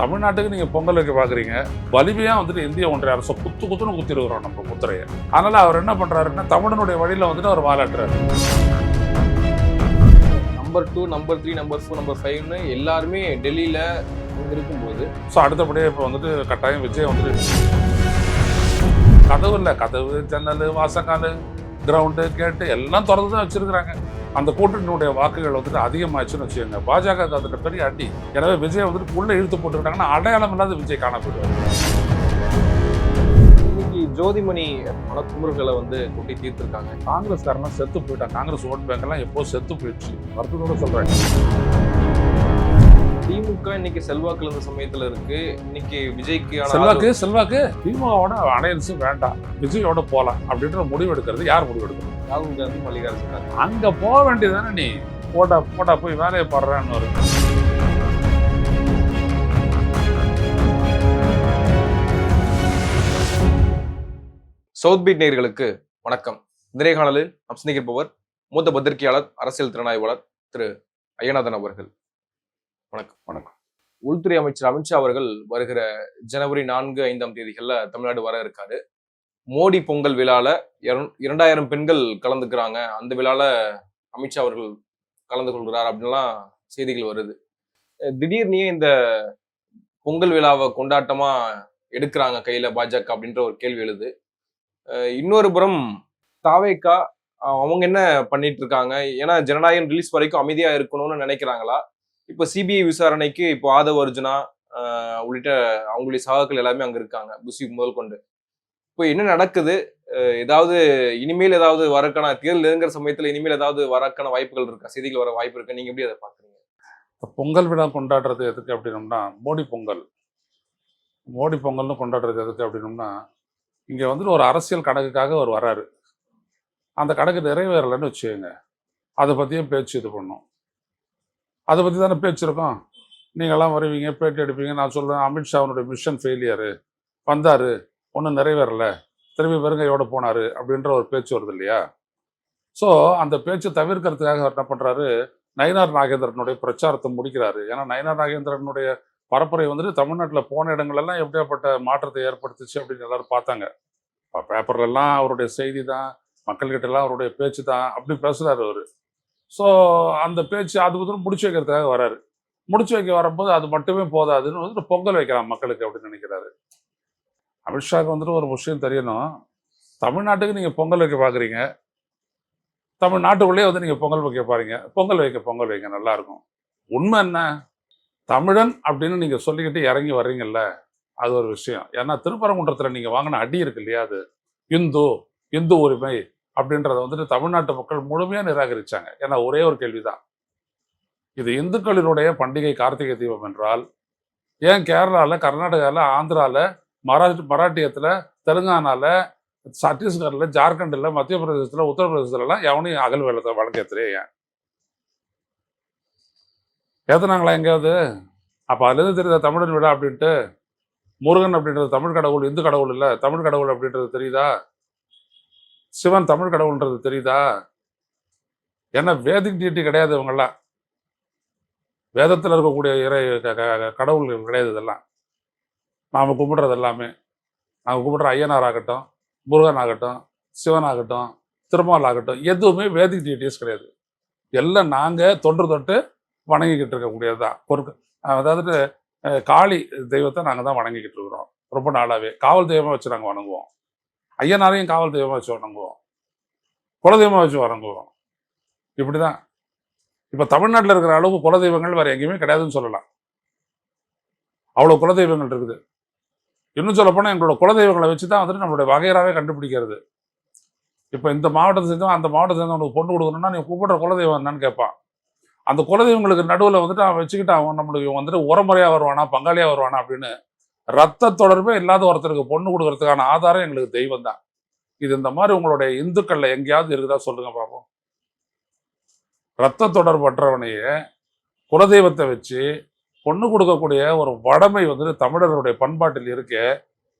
தமிழ்நாட்டுக்கு நீங்க பொங்கல் வைக்க பாக்குறீங்க வலிமையா வந்துட்டு இந்திய ஒன்றிய அரசு குத்து குத்துன்னு குத்திருக்கிறோம் நம்ம முத்திரையை அதனால அவர் என்ன பண்றாருன்னா தமிழனுடைய வழியில வந்துட்டு அவர் வாலாட்டுறாரு number two number three number four number ஃபைவ்னு எல்லாருமே டெல்லியில இருக்கும்போது. ஸோ அடுத்தபடியே இப்போ வந்துட்டு கட்டாயம் விஜய் வந்துட்டு கதவு இல்லை கதவு ஜன்னல் வாசக்கால் கிரவுண்டு கேட்டு எல்லாம் திறந்து தான் வச்சிருக்கிறாங்க. அந்த கூட்டணியினுடைய வாக்குகள் வந்துட்டு அதிகமாச்சுன்னு வச்சுக்கோங்க. பாஜக வந்துட்டு பெரிய அடி. எனவே விஜய் வந்துட்டு உள்ள இழுத்து போட்டுக்கிட்டாங்கன்னா அடையாளம் இல்லாத விஜய் காணப்படுவார். இன்னைக்கு ஜோதிமணி பல குமுறுகளை வந்து கொட்டி தீர்த்திருக்காங்க. காங்கிரஸ்காரெல்லாம் செத்து போயிட்டான். காங்கிரஸ் ஓட் பேங்க் எல்லாம் எப்போ செத்து போயிடுச்சு? வருத்தத்தோட சொல்றேன். திமுக இன்னைக்கு செல்வாக்குல இருந்த சமயத்துல இருக்கு. இன்னைக்கு விஜய்க்கு செல்வாக்கு செல்வாக்கு. திமுகவோட அலையன்ஸ் வேண்டாம். விஜயோட போலாம் அப்படின்ற முடிவு எடுக்கிறது யார் முடிவு எடுக்கிறது ராகுல் காந்தி மல்லிகார்ஜுன் கார்கே அங்க போக வேண்டியதானே நீ? போட்டா போட்டா போய் வேலையை பாடுறான்னு ஒரு. சவுத் பீட் நேயர்களுக்கு வணக்கம். இந்த நேர்காணலில் நாம் சிந்திக்கிருப்பவர் மூத்த பத்திரிகையாளர் அரசியல் திறனாய்வாளர் திரு ஐயநாதன் அவர்கள். வணக்கம். வணக்கம். உள்துறை அமைச்சர் அமித்ஷா அவர்கள் வருகிற ஜனவரி நான்கு ஐந்தாம் தேதிகள்ல தமிழ்நாடு வர இருக்காரு. மோடி பொங்கல் விழால இரண்- இரண்டாயிரம் பெண்கள் கலந்துக்கிறாங்க. அந்த விழால அமித்ஷா அவர்கள் கலந்து கொள்கிறார் அப்படின்லாம் செய்திகள் வருது. திடீர்னு இந்த பொங்கல் விழாவை கொண்டாட்டமா எடுக்கிறாங்க கையில பாஜக அப்படின்ற ஒரு கேள்வி எழுது. இன்னொரு புறம் தாவேக்கா அவங்க என்ன பண்ணிட்டு இருக்காங்க? ஏன்னா ஜனநாயகம் ரிலீஸ் வரைக்கும் அமைதியா இருக்கணும்னு நினைக்கிறாங்களா? இப்போ சிபிஐ விசாரணைக்கு இப்போ ஆதவ் அர்ஜுனா உள்ளிட்ட அவங்களுடைய சகாக்கள் எல்லாமே அங்க இருக்காங்க. புசி முதல் கொண்டு. இப்போ என்ன நடக்குது? ஏதாவது இனிமேல் ஏதாவது வரக்கான தேர்தல் நெருங்குற சமயத்தில் இனிமேல் ஏதாவது வரக்கான வாய்ப்புகள் இருக்கா? செய்திகள் வர வாய்ப்பு இருக்கா? நீங்கள் எப்படி அதை பார்க்குறீங்க? பொங்கல் விழா கொண்டாடுறது எதுக்கு அப்படின்னோம்னா மோடி பொங்கல். மோடி பொங்கல்னு கொண்டாடுறது எதுக்கு அப்படின்னோம்னா இங்கே வந்துட்டு ஒரு அரசியல் கணக்குக்காக அவர் வராரு. அந்த கணக்கு நிறைவேறலைன்னு வச்சுக்கோங்க. அதை பற்றியும் பேச்சு இது பண்ணும். அதை பற்றி தானே பேச்சு இருக்கும். நீங்கெல்லாம் வருவீங்க பேட்டி எடுப்பீங்க நான் சொல்கிறேன் அமித்ஷாவுடைய மிஷன் ஃபெயிலியரு வந்தார். ஒன்றும் நிறைவேறல. திரும்பி வெறுங்கையோடு போனாரு அப்படின்ற ஒரு பேச்சு வருது இல்லையா? ஸோ அந்த பேச்சு தவிர்க்கிறதுக்காக அவர் என்ன பண்றாரு? நயினார் நாகேந்திரனுடைய பிரச்சாரத்தை முடிக்கிறாரு. ஏன்னா நயினார் நாகேந்திரனுடைய பரப்புரை வந்துட்டு தமிழ்நாட்டில் போன இடங்களெல்லாம் எப்படியாப்பட்ட மாற்றத்தை ஏற்படுத்துச்சு அப்படின்னு எல்லாரும் பார்த்தாங்க. இப்போ பேப்பர்ல எல்லாம் அவருடைய செய்தி தான் மக்கள்கிட்டலாம் அவருடைய பேச்சு தான் அப்படி பேசுறாரு அவரு. ஸோ அந்த பேச்சு அது வந்து முடிச்சு வைக்கிறதுக்காக வராரு. முடிச்சு வைக்க வரும்போது அது மட்டுமே போதாதுன்னு வந்துட்டு பொங்கல் வைக்கலாம் மக்களுக்கு அப்படின்னு நினைக்கிறாரு. அமித்ஷாக்கு வந்துட்டு ஒரு விஷயம் தெரியணும். தமிழ்நாட்டுக்கு நீங்கள் பொங்கல் வைக்க பார்க்குறீங்க தமிழ்நாட்டுக்குள்ளேயே வந்து நீங்கள் பொங்கல் வைக்க பாருங்க பொங்கல் வைக்க பொங்கல் வைக்க நல்லா இருக்கும் உண்மை என்ன? தமிழன் அப்படின்னு நீங்கள் சொல்லிக்கிட்டு இறங்கி வர்றீங்கல்ல அது ஒரு விஷயம். ஏன்னா திருப்பரங்குன்றத்தில் நீங்கள் வாங்கின அடி இருக்கு இல்லையா அது? இந்து இந்து உரிமை அப்படின்றத வந்துட்டு தமிழ்நாட்டு மக்கள் முழுமையாக நிராகரிச்சாங்க. ஏன்னா ஒரே ஒரு கேள்விதான். இது இந்துக்களினுடைய பண்டிகை கார்த்திகை தீபம் என்றால் ஏன் கேரளாவில் கர்நாடகாவில் ஆந்திரால மராட்டி மராட்டியத்தில் தெலுங்கானால சத்தீஸ்கரில் ஜார்க்கண்டில் மத்திய பிரதேசத்தில் உத்தரப்பிரதேசத்துலலாம் எவனையும் அகல் வேலை வழக்கத்திலே ஏன்? ஏற்றுனாங்களா எங்கேயாவது? அப்போ அதுலேருந்து தெரியுதா தமிழன் விழா அப்படின்ட்டு? முருகன் அப்படின்றது தமிழ் கடவுள் இந்து கடவுள் இல்லை தமிழ் கடவுள் அப்படின்றது தெரியுதா? சிவன் தமிழ் கடவுள்ன்றது தெரியுதா? ஏன்னா வேதிக் டியூட்டி கிடையாது இவங்கெல்லாம். வேதத்தில் இருக்கக்கூடிய இறை க- க- கடவுள்கள் கிடையாது இதெல்லாம். நாம் கும்பிட்றது எல்லாமே. நாம் கும்பிட்ற ஐயனார் ஆகட்டும் முருகன் ஆகட்டும் சிவன் ஆகட்டும் திருமால் ஆகட்டும் எதுவுமே வேதிக் டியூட்டிஸ் கிடையாது. எல்லாம் நாங்கள் தொன்று தொட்டு வணங்கிக்கிட்டு இருக்கக்கூடியது தான் பொருட்கள் அதாவது காளி தெய்வத்தை நாங்கள் தான் வணங்கிக்கிட்டு இருக்கிறோம். ரொம்ப நாளாகவே காவல் தெய்வமாக வச்சு நாங்கள் வணங்குவோம். ஐயனாரையும் காவல் தெய்வமாக வச்சு வணங்குவோம். குலதெய்வமாக வச்சு வணங்குவோம். இப்படி தான் இப்போ தமிழ்நாட்டில் இருக்கிற அளவுக்கு குலதெய்வங்கள் வேறு எங்கேயுமே கிடையாதுன்னு சொல்லலாம். அவ்வளோ குலதெய்வங்கள் இருக்குது. இன்னும் சொல்லப்போனால் எங்களோட குலதெய்வங்களை வச்சு தான் வந்துட்டு நம்மளுடைய வகையறாவே கண்டுபிடிக்கிறது. இப்போ இந்த மாவட்டத்தை சேர்ந்தவன் அந்த மாவட்டத்தை சேர்ந்தவனுக்கு பொண்ணு கொடுக்கணும்னா நீ கூப்பிடுற குலதெய்வம் என்னன்னு கேட்பான். அந்த குலதெய்வங்களுக்கு நடுவில் வந்துட்டு அவன் வச்சுக்கிட்டு அவன் நம்மளுக்கு இவன் வந்துட்டு உரமுறையாக வருவானா பங்காளியாக வருவானா அப்படின்னு ரத்த தொடர்பே இல்லாத ஒருத்தருக்கு பொண்ணு கொடுக்கறதுக்கான ஆதாரம் எங்களுக்கு தெய்வம் தான் இது இந்த மாதிரி உங்களுடைய இந்துக்களில் எங்கேயாவது இருக்குதா சொல்லுங்க பார்ப்போம் ரத்த தொடர்பற்றவனையே குலதெய்வத்தை வச்சு பொண்ணு கொடுக்கக்கூடிய ஒரு வடமை வந்து தமிழர்களுடைய பண்பாட்டில் இருக்கு.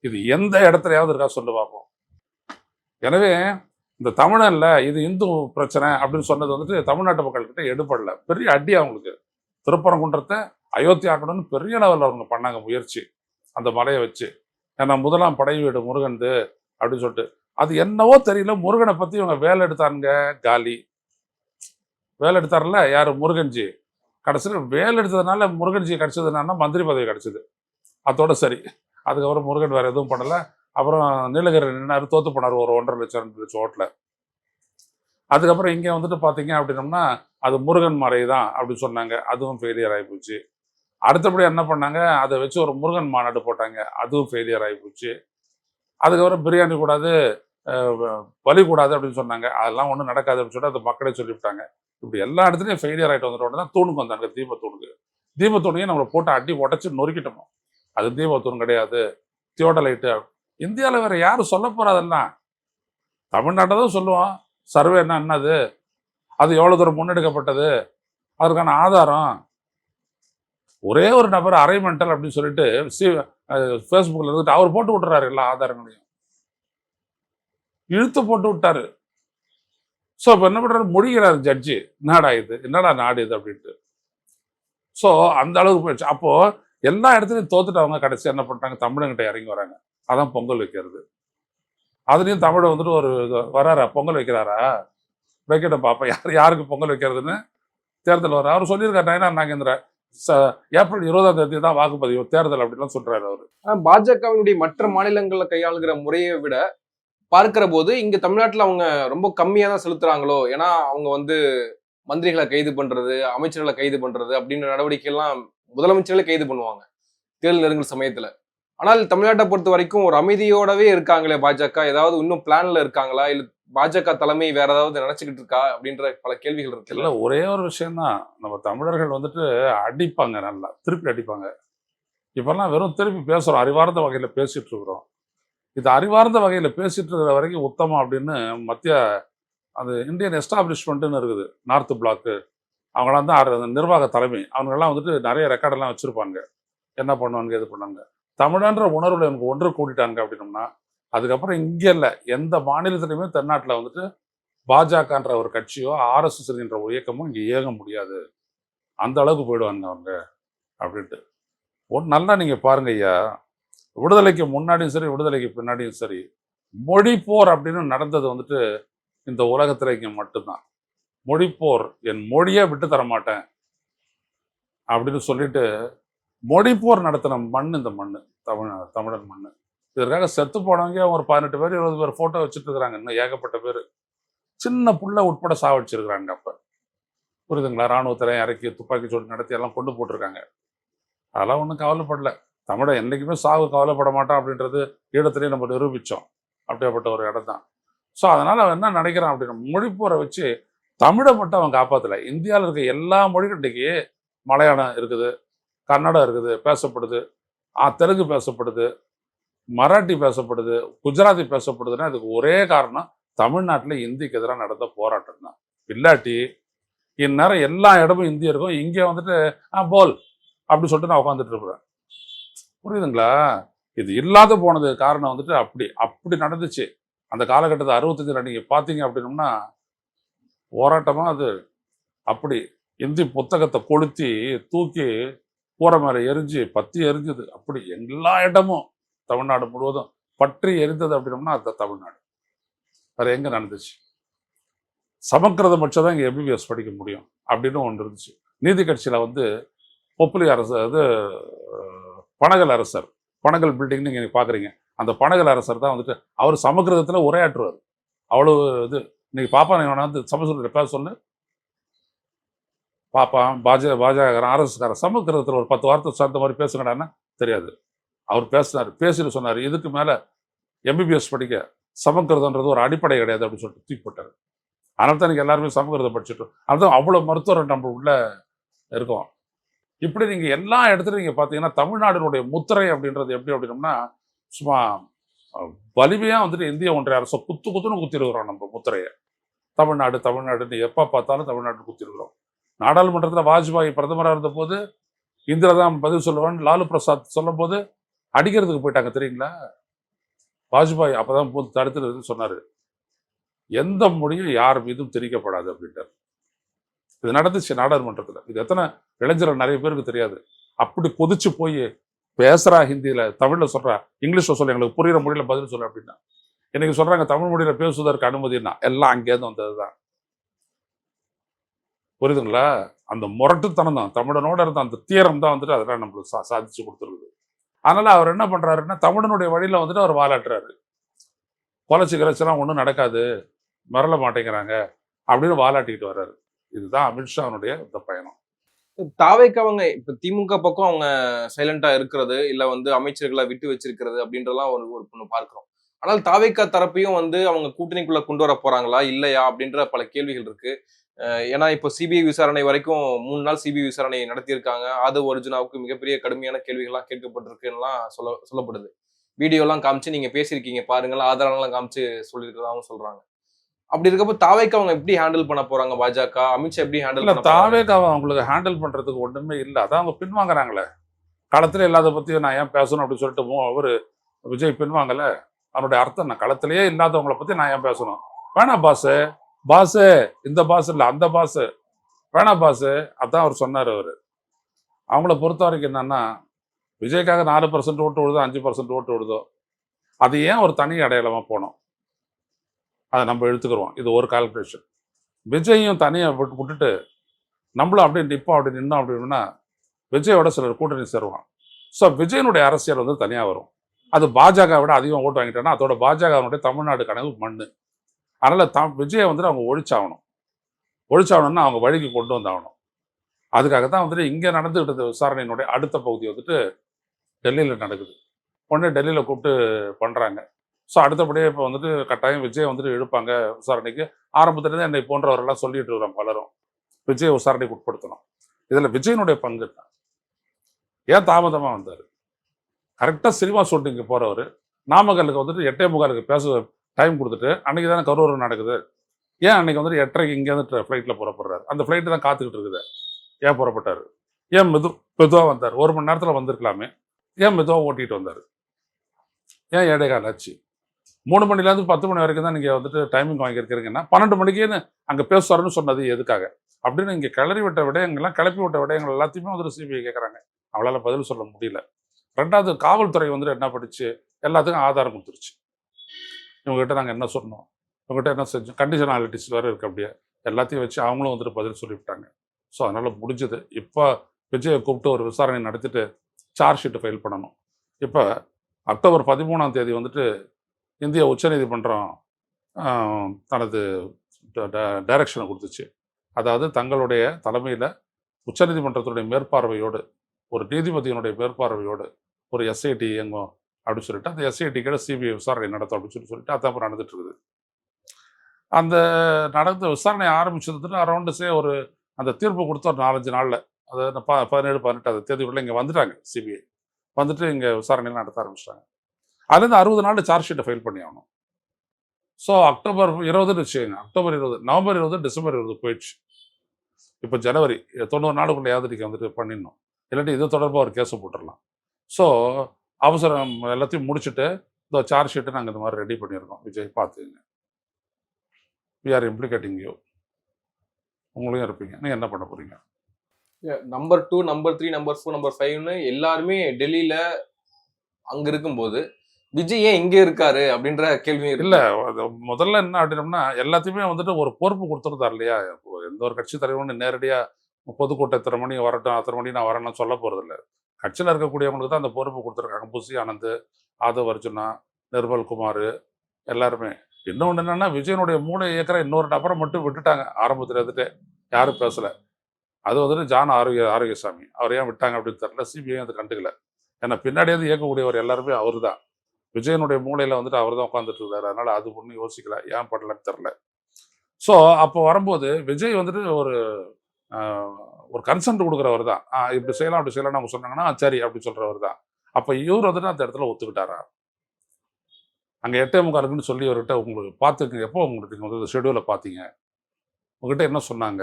இது எந்த இடத்துலயாவது இருக்கா சொல்லு பார்ப்போம் எனவே இந்த தமிழன்ல இது இந்து பிரச்சனை அப்படின்னு சொன்னது வந்துட்டு தமிழ்நாட்டு மக்கள்கிட்ட எடுபடல. பெரிய அடி அவங்களுக்கு. திருப்பரங்குன்றத்தை அயோத்தி ஆக்கணும்னு பெரிய லெவலில் அவங்க பண்ணாங்க முயற்சி. அந்த மலையை வச்சு. ஏன்னா முதலாம் படை வீடு முருகன்து அப்படின்னு சொல்லிட்டு. அது என்னவோ தெரியல. முருகனை பத்தி இவங்க வேலை எடுத்தாருங்க காலி. வேலை எடுத்தார்ல யாரு? முருகன்ஜி. கடைசியில் வேலை எடுத்ததுனால முருகன்ஜி என்னன்னா மந்திரி பதவி கிடச்சிது. அதோட சரி. அதுக்கப்புறம் முருகன் வேறு எதுவும் பண்ணலை. அப்புறம் நீலகிரி நின்னார் தோத்து போனார் ஒரு ஒன்றரை லட்சம் ரெண்டு லட்சம் ஓட்டில். அதுக்கப்புறம் இங்கே வந்துட்டு பார்த்தீங்க அப்படின்னம்னா அது முருகன் மறை தான் அப்படின்னு சொன்னாங்க. அதுவும் ஃபெயிலியர் ஆகிப்போச்சு அடுத்தபடி என்ன பண்ணாங்க? அதை வச்சு ஒரு முருகன் மாநாடு போட்டாங்க. அதுவும் ஃபெயிலியர் ஆகிப்போச்சு அதுக்கப்புறம் பிரியாணி கூடாது அஹ், கூடாது அப்படின்னு சொன்னாங்க. அதெல்லாம் ஒன்றும் நடக்காது அப்படின்னு சொல்லிட்டு அது மக்களே சொல்லிவிட்டாங்க. இப்படி எல்லா இடத்துலையும் ஃபெயிலியர் ஆகிட்டு வந்துட்டு தான் தூணுக்கு வந்தாங்க தீபத்தூணுக்கு தீபத்தூணையும் நம்மளை போட்டு அடி உடச்சி நொறுக்கிட்டோம். அது தீபத்தூண் கிடையாது. தியோடலைட்டு. இந்தியாவில் வேற யாரும் சொல்ல போறாதெல்லாம் தமிழ்நாட்டை தான் சொல்லுவோம் சர்வே என்ன என்னது? அது எவ்வளோ தூரம் முன்னெடுக்கப்பட்டது? அதற்கான ஆதாரம்? ஒரே ஒரு நபர் அரைமெண்டல் அப்படின்னு சொல்லிட்டு சி ஃபேஸ்புக்கில் இருந்துட்டு அவர் போட்டு விட்டுறாரு எல்லா ஆதாரங்களையும். இழுத்து போட்டு விட்டாரு. ஸோ இப்போ என்ன பண்ணுறாரு முடிகிறாரு ஜட்ஜி என்னடா இது? என்னடா நாடு இது அப்படின்ட்டு. ஸோ அந்த அளவுக்கு போயிடுச்சு. அப்போ எல்லா இடத்துலையும் தோத்துட்டவங்க கடைசி என்ன பண்ணுறாங்க தமிழங்கிட்ட இறங்கி வராங்க. அதான் பொங்கல் வைக்கிறது. அதுலேயும் தமிழை வந்துட்டு ஒரு வராரா? பொங்கல் வைக்கிறாரா? வைக்கட்டும் பாப்பா. யார் யாருக்கு பொங்கல் வைக்கிறதுன்னு தேர்தல் வர அவர் சொல்லியிருக்காரு நயனா நாகேந்திர. ச ஏப்ரல் இருபதாம் தேதி தான் வாக்குப்பதிவு தேர்தல் அப்படின்லாம் சொல்றாரு அவர். பாஜகவினுடைய மற்ற மாநிலங்களில் கையாளுகிற முறையை விட பார்க்கிற போது இங்க தமிழ்நாட்டில் அவங்க ரொம்ப கம்மியாக தான் செலுத்துறாங்களோ? ஏன்னா அவங்க வந்து மந்திரிகளை கைது பண்றது அமைச்சர்களை கைது பண்றது அப்படின்ற நடவடிக்கை எல்லாம் முதலமைச்சர்களே கைது பண்ணுவாங்க தேர்தல் நெருங்கல் சமயத்துல. ஆனால் தமிழ்நாட்டை பொறுத்த வரைக்கும் ஒரு அமைதியோடவே இருக்காங்களே பாஜக? ஏதாவது இன்னும் பிளான்ல இருக்காங்களா? இல்ல பாஜக தலைமை வேற ஏதாவது நினைச்சுக்கிட்டு இருக்கா? அப்படின்ற பல கேள்விகள் இல்ல இருக்குல்ல ஒரே ஒரு விஷயம்தான். நம்ம தமிழர்கள் வந்துட்டு அடிப்பாங்க நல்லா திருப்பி அடிப்பாங்க. இப்பெல்லாம் வெறும் திருப்பி பேசுறோம் அறிவார்ந்த வகையில பேசிட்டு இருக்கிறோம். இது அறிவார்ந்த வகையில் பேசிட்டு இருக்கிற வரைக்கும் உத்தமம் அப்படின்னு மத்திய அது இந்தியன் எஸ்டாப்ளிஷ்மெண்ட்னு இருக்குது நார்த் பிளாக்கு. அவங்களாம் தான் நிர்வாக தலைமை. அவங்களாம் வந்துட்டு நிறைய ரெக்கார்டெல்லாம் வச்சுருப்பாங்க என்ன பண்ணுவாங்க இது பண்ணாங்க தமிழன்ற உணர்வில் எனக்கு ஒன்று கூட்டிட்டாங்க அப்படின்னோம்னா அதுக்கப்புறம் இங்கே இல்லை. எந்த மாநிலத்திலையுமே தென்னாட்டில் வந்துட்டு பாஜகன்ற ஒரு கட்சியோ ஆர்எஸ்எஸ் என்ற ஒரு இயக்கமோ இங்கே இயங்க முடியாது. அந்த அளவுக்கு போயிடுவாங்க அவங்க அப்படின்ட்டு. ஒன்று நல்லா நீங்கள் பாருங்க ஐயா. விடுதலைக்கு முன்னாடியும் சரி விடுதலைக்கு பின்னாடியும் சரி மொழி போர் அப்படின்னு நடந்தது வந்துட்டு இந்த உலகத்துல இங்கே மட்டும்தான். மொழிப்போர் என் மொழியே விட்டு தர மாட்டேன் அப்படின்னு சொல்லிட்டு மொழிப்போர் நடத்தின மண் இந்த மண் தமிழ் தமிழன் மண். இதற்காக செத்து போனவங்க ஒரு பதினெட்டு பேர் இருபது பேர் ஃபோட்டோ வச்சுட்டு இருக்கிறாங்க இன்னும் ஏகப்பட்ட பேர். சின்ன புள்ள உட்பட சாவடிச்சிருக்கிறாங்க அப்ப. புரியுதுங்களா? ராணுவத்திலையும் இறக்கி துப்பாக்கி சூடு நடத்தி எல்லாம் கொண்டு போட்டிருக்காங்க. அதெல்லாம் ஒன்றும் கவலைப்படல. தமிழை என்றைக்குமே சாவு கவலைப்பட மாட்டான் அப்படின்றது ஈழத்திலேயே நம்ம நிரூபித்தோம் அப்படியாப்பட்ட ஒரு இடம் தான் ஸோ அதனால் அவன் என்ன நினைக்கிறான் அப்படின்னா மொழிப்போரை வச்சு தமிழை மட்டும் அவன் காப்பாற்றலை இந்தியாவில் இருக்க எல்லா மொழிகள் இன்றைக்கி மலையாளம் இருக்குது கன்னடம் இருக்குது பேசப்படுது. தெலுங்கு பேசப்படுது மராட்டி பேசப்படுது குஜராத்தி பேசப்படுதுன்னா இதுக்கு ஒரே காரணம் தமிழ்நாட்டில் இந்திக்கு எதிராக நடந்த போராட்டம் தான். இல்லாட்டி இந்நேரம் எல்லா இடமும் இந்தியா இருக்கும். இங்கே வந்துட்டு ஆ போல் அப்படின்னு சொல்லிட்டு நான் உட்காந்துட்டு இருக்கிறேன் புரியுதுங்களா? இது இல்லாத போனது காரணம் வந்துட்டு அப்படி அப்படி நடந்துச்சு. அந்த காலகட்டத்தை அறுபத்தஞ்சில் நீங்கள் பார்த்தீங்க அப்படின்னம்னா போராட்டமாக அது அப்படி இந்தி புத்தகத்தை கொளுத்தி தூக்கி கூரை மேலே எரிஞ்சு பத்தி எரிஞ்சுது. அப்படி எல்லா இடமும் தமிழ்நாடு முழுவதும் பற்றி எரிந்தது அப்படின்னம்னா அது தமிழ்நாடு. வேற எங்கே நடந்துச்சு? சமக்கிரத பட்சம் தான் இங்கே எம்பிபிஎஸ் படிக்க முடியும் அப்படின்னு ஒன்று இருந்துச்சு. நீதி கட்சியில் வந்து பொப்புலி அரசு அது பனகல் அரசர். பனகல் பில்டிங்னு நீங்கள் பார்க்குறீங்க அந்த பனகல் அரசர் தான் வந்துட்டு அவர் சமக்கிரதத்தில் உரையாற்றுவார். அவ்வளோ இது. இன்னைக்கு பாப்பா நீ வந்து சமஸ்கிருத பேச சொல்லு. பாப்பா பாஜ பாஜக ஆர்எஸ்காரன் சமகிரதத்தில் ஒரு பத்து வார்த்தை சேர்ந்த மாதிரி பேசுங்கடான்னா தெரியாது. அவர் பேசினார். பேசிட்டு சொன்னார். இதுக்கு மேலே எம்பிபிஎஸ் படிக்க சமக்கிருதன்றது ஒரு அடிப்படை கிடையாது அப்படின்னு சொல்லிட்டு தூக்கி போட்டார். அதனால தான் இன்னைக்கு எல்லாருமே சமக்கிருதம் படிச்சுட்டோம் அதுதான் அவ்வளோ மருத்துவர் நம்ம உள்ள இருக்கோம். இப்படி நீங்கள் எல்லா இடத்துலையும் நீங்கள் பார்த்தீங்கன்னா தமிழ்நாட்டினுடைய முத்திரை அப்படின்றது எப்படி அப்படின்னம்னா சும்மா வலிமையாக வந்துட்டு இந்திய ஒன்றிய அரசு குத்து குத்துன்னு குத்திருக்கிறோம் நம்ம முத்திரையை. தமிழ்நாடு தமிழ்நாடுன்னு எப்போ பார்த்தாலும் தமிழ்நாடு குத்திருக்கிறோம். நாடாளுமன்றத்தில் வாஜ்பாய் பிரதமராக இருந்தபோது இந்திரா தான் பதில் சொல்லுவான் லாலு பிரசாத் சொல்லும்போது அடிக்கிறதுக்கு போயிட்டாங்க தெரியுங்களா? வாஜ்பாய் அப்பதான் போது தடுத்து சொன்னார். எந்த மொழியும் யார் மீதும் திரிக்கப்படாது அப்படின்ட்டார். இது நடந்துச்சு நாடாளுமன்றத்தில் இது எத்தனை இளைஞர்கள் நிறைய பேருக்கு தெரியாது. அப்படி கொதிச்சு போய் பேசுறா ஹிந்தியில் தமிழ்ல சொல்றா இங்கிலீஷில் சொல்ல எங்களுக்கு புரியுற மொழியில பதில் சொல்ல அப்படின்னா. இன்னைக்கு சொல்றாங்க தமிழ் மொழியில பேசுவதற்கு அனுமதினா எல்லாம் அங்கேருந்து வந்ததுதான். புரியுதுங்களா? அந்த முரட்டுத்தனம் தான் தமிழனோட இருந்த அந்த தீரம் தான் வந்துட்டு அதெல்லாம் நம்மளுக்கு சா சாதிச்சு கொடுத்துருக்குது. அதனால அவர் என்ன பண்றாருன்னா தமிழனுடைய வழியில வந்துட்டு அவர் வாலாட்டுறாரு கொலைச்சு கிளச்செல்லாம் ஒன்றும் நடக்காது. மரல மாட்டேங்கிறாங்க. அப்படின்னு வாலாட்டிக்கிட்டு வர்றாரு. இதுதான் அமித்ஷாவுடைய இந்த பயணம். தாவேக்கு அவங்க இப்ப திமுக பக்கம் அவங்க சைலண்டா இருக்கிறது இல்ல வந்து அமைச்சர்களை விட்டு வச்சிருக்கிறது அப்படின்றலாம் ஒரு ஒரு பொண்ணு பார்க்கிறோம். ஆனால் தாவேக்கா தரப்பையும் வந்து அவங்க கூட்டணிக்குள்ள கொண்டு வர போறாங்களா இல்லையா அப்படின்ற பல கேள்விகள் இருக்கு. ஏன்னா இப்போ சிபிஐ விசாரணை வரைக்கும் மூணு நாள் சிபிஐ விசாரணை நடத்தியிருக்காங்க. ஆதவ் அர்ஜுனாவுக்கு மிகப்பெரிய கடுமையான கேள்விகள்லாம் கேட்கப்பட்டிருக்குன்னுலாம் சொல்ல சொல்லப்படுது. வீடியோலாம் காமிச்சு நீங்க பேசியிருக்கீங்க பாருங்கள் ஆதாரங்கள்லாம் காமிச்சு சொல்லியிருக்கிறதாவும் சொல்றாங்க. அப்படி இருக்கப்போ தாவேக்கு அவங்க எப்படி ஹேண்டில் பண்ண போறாங்க பாஜக? அமித்ஷா எப்படி ஹேண்டில் பண்ண தாவேக்காவை அவங்களுக்கு ஹேண்டில் பண்றதுக்கு ஒண்ணுமே இல்லை. அதான் அவங்க பின்வாங்குறாங்களே. களத்துல இல்லாத பத்தி நான் ஏன் பேசணும் அப்படின்னு சொல்லிட்டு அவரு விஜய் பின்வாங்கல. அவனுடைய அர்த்தம் நான் களத்திலேயே இல்லாதவங்களை பத்தி நான் ஏன் பேசணும்? வேணாம் பாஸ். பாஸ். இந்த பாஸ் இல்ல அந்த பாஸ். வேணாம் பாஸ். அதான் அவர் சொன்னார் அவரு. அவங்கள பொறுத்த வரைக்கும் என்னன்னா விஜய்க்காக நாலு பர்சன்ட் ஓட்டு விழுதோ அஞ்சு பர்சன்ட் ஓட்டு விழுதோ அது ஏன் ஒரு தனி அடையாளமா போனோம்? அதை நம்ம எடுத்துக்கிறோம். இது ஒரு கால்குலேஷன் விஜயும் தனியாக விட்டு விட்டுட்டு நம்மளும் அப்படியே நிற்போம் அப்படி நின்னோம் அப்படின்னா விஜயோட சிலர் கூட்டணி சேருவான் ஸோ விஜயனுடைய அரசியல் வந்து தனியாக வரும். அது பாஜக விட அதிகமாக ஓட்டு வாங்கிட்டோன்னா அதோட பாஜகவினுடைய தமிழ்நாடு கனவு மண் அதனால் த விஜயை வந்துட்டு அவங்க ஒழிச்சாகணும். ஒழிச்சாகணும்னா அவங்க வழிக்கு கொண்டு வந்தாகணும். அதுக்காக தான் வந்துட்டு இங்கே நடந்துகிட்டு இருந்த விசாரணையினுடைய அடுத்த பகுதி வந்துட்டு டெல்லியில் நடக்குது. உடனே டெல்லியில் கூப்பிட்டு பண்ணுறாங்க ஸோ அடுத்தபடியே இப்போ வந்துட்டு கட்டாயம் விஜய் வந்துட்டு இழுப்பாங்க விசாரணைக்கு. ஆரம்பத்துலேருந்து என்னை போன்றவரெல்லாம் சொல்லிட்டு இருக்கிறோம் பலரும். விஜய் விசாரணைக்கு உட்படுத்தணும். இதில் விஜயனுடைய பங்கு தான் ஏன் தாமதமாக வந்தார்? கரெக்டாக சினிமா ஷூட்டிங்கு போகிறவர் நாமக்கலுக்கு வந்துட்டு எட்டே முகாலுக்கு பேச டைம் கொடுத்துட்டு அன்றைக்கி தானே கரூர் நடக்குது. ஏன் அன்றைக்கி வந்துட்டு எட்டரைக்கு இங்கேருந்து ஃப்ளைட்டில் புறப்படுறாரு? அந்த ஃப்ளைட்டு தான் காத்துக்கிட்டு இருக்குது. ஏன் புறப்பட்டார்? ஏன் மெது மெதுவாக வந்தார்? ஒரு மணி நேரத்தில் வந்திருக்கலாமே. ஏன் மெதுவாக ஓட்டிகிட்டு வந்தார்? ஏன் ஏழைகால் ஆச்சு? மூணு மணிலேருந்து பத்து மணி வரைக்கும் தான் நீங்கள் வந்துட்டு டைமிங் வாங்கியிருக்கிறீங்கன்னா பன்னெண்டு மணிக்கேன்னு அங்கே பேசுவாருன்னு சொன்னது எதுக்காக? அப்படின்னு இங்கே கிளறி விட்ட விடயங்கள்லாம் கிளப்பி விட்ட விடயங்கள் எல்லாத்தையுமே வந்துட்டு சிபிஐ கேட்குறாங்க. அவளால் பதில் சொல்ல முடியல. ரெண்டாவது காவல்துறை வந்துட்டு என்ன படிச்சு எல்லாத்துக்கும் ஆதாரம் கொடுத்துருச்சு. இவங்ககிட்ட நாங்கள் என்ன சொன்னோம்? இவங்ககிட்ட என்ன செஞ்சோம்? கண்டிஷனாலிட்டிஸ் வேறு இருக்கு அப்படியே. எல்லாத்தையும் வச்சு அவங்களும் வந்துட்டு பதில் சொல்லிவிட்டாங்க. ஸோ அதனால் முடிஞ்சது. இப்போ விஜயை கூப்பிட்டு ஒரு விசாரணை நடத்திட்டு சார்ஜ் ஷீட்டு ஃபைல் பண்ணணும். இப்போ அக்டோபர் பதிமூணாம் தேதி வந்துட்டு இந்திய உச்சநீதிமன்றம் தனது டைரக்ஷனை கொடுத்துச்சு. அதாவது தங்களுடைய தலைமையில் உச்சநீதிமன்றத்தினுடைய மேற்பார்வையோடு ஒரு நீதிபதியினுடைய மேற்பார்வையோடு ஒரு எஸ்ஐடி இயங்கும் அப்படின்னு சொல்லிட்டு அந்த எஸ்ஐடி கிட்ட சிபிஐ விசாரணை நடத்தும் அப்படின்னு சொல்லி சொல்லிட்டு அதான் அப்புறம் நடந்துட்டு இருக்குது அந்த நடந்த விசாரணை ஆரம்பிச்சதுன்னு அரௌண்டு சே ஒரு அந்த தீர்ப்பு கொடுத்த ஒரு நாலஞ்சு நாளில் அதாவது ப பதினேழு பதினெட்டாவது தேதிக்குள்ளே இங்கே வந்துட்டாங்க சிபிஐ வந்துட்டு இங்கே விசாரணைலாம் நடத்த ஆரம்பிச்சிட்டாங்க. அதுலேருந்து அறுபது நாள் சார்ஜ் ஷீட்டை ஃபைல் பண்ணி ஆகணும் ஸோ அக்டோபர் இருபதுன்னு வச்சுக்கோங்க அக்டோபர் இருபது நவம்பர் இருபது டிசம்பர் இருபது போயிடுச்சு. இப்போ ஜனவரி தொண்ணூறு நாளுக்குள்ளே யாதிரிக்கு வந்துட்டு பண்ணிடணும். இல்லாட்டி இது தொடர்பாக ஒரு கேஸை போட்டுடலாம். ஸோ அவசரம் எல்லாத்தையும் முடிச்சுட்டு இந்த சார்ஜ் ஷீட்டை நாங்கள் இந்த மாதிரி ரெடி பண்ணியிருக்கோம். விஜய் பார்த்துங்க வி ஆர் இம்ப்ளிகேட்டிங் யூ உங்களையும் இருப்பீங்க. நீங்கள் என்ன பண்ண போகிறீங்க number two number three number four number ஃபைவ்னு எல்லாருமே டெல்லியில் அங்கே இருக்கும்போது விஜய் ஏன் இங்கே இருக்காரு அப்படின்ற கேள்வி இல்லை முதல்ல என்ன அப்படின்னம்னா எல்லாத்தையுமே வந்துட்டு ஒரு பொறுப்பு கொடுத்துருந்தார் இல்லையா? இப்போ எந்த ஒரு கட்சி தலைவனும் நேரடியாக பொதுக்கூட்டம் இத்தனை மணி வரட்டும் அத்தனை மணி நான் வரேன்னு சொல்ல போகிறதில்ல கட்சியில் இருக்கக்கூடியவங்களுக்கு தான் அந்த பொறுப்பு கொடுத்துருக்காங்க. புசி ஆனந்த் ஆதவ் அர்ஜுனா நிர்மல் குமார் எல்லாருமே. இன்னொன்று என்னென்னா விஜயனுடைய மூளை இயக்கிற இன்னொரு நபரை மட்டும் விட்டுட்டாங்க. ஆரம்பத்தில் இருந்துட்டு யாரும் பேசல. அது வந்துட்டு ஜான் ஆரோக்கிய ஆரோக்கியசாமி. அவர் ஏன் விட்டாங்க அப்படின்னு தெரில சிபிஐ அது கண்டுக்கல? ஏன்னா பின்னாடி வந்து இயக்கக்கூடியவர் எல்லாருமே அவர் தான் விஜயனுடைய மூளையில் வந்துட்டு அவர் தான் உட்காந்துட்டு இருந்தார் அதனால அது ஒன்றும் யோசிக்கல. ஏன் பண்ணலன்னு தெரில ஸோ அப்போ வரும்போது விஜய் வந்துட்டு ஒரு ஒரு கன்சென்ட் கொடுக்குறவர் தான். இப்படி செய்யலாம் அப்படி செய்யலாம் அவங்க சொன்னாங்கன்னா சரி அப்படி சொல்றவர் தான். அப்போ இவர் வந்துட்டு அந்த இடத்துல ஒத்துக்கிட்டாரா? அங்கே எட்டே முக்காருக்குன்னு சொல்லி அவர்கிட்ட உங்களுக்கு பார்த்துக்கு எப்போ உங்களுக்கு நீங்கள் வந்து ஷெடியூலை பார்த்தீங்க? உங்ககிட்ட என்ன சொன்னாங்க?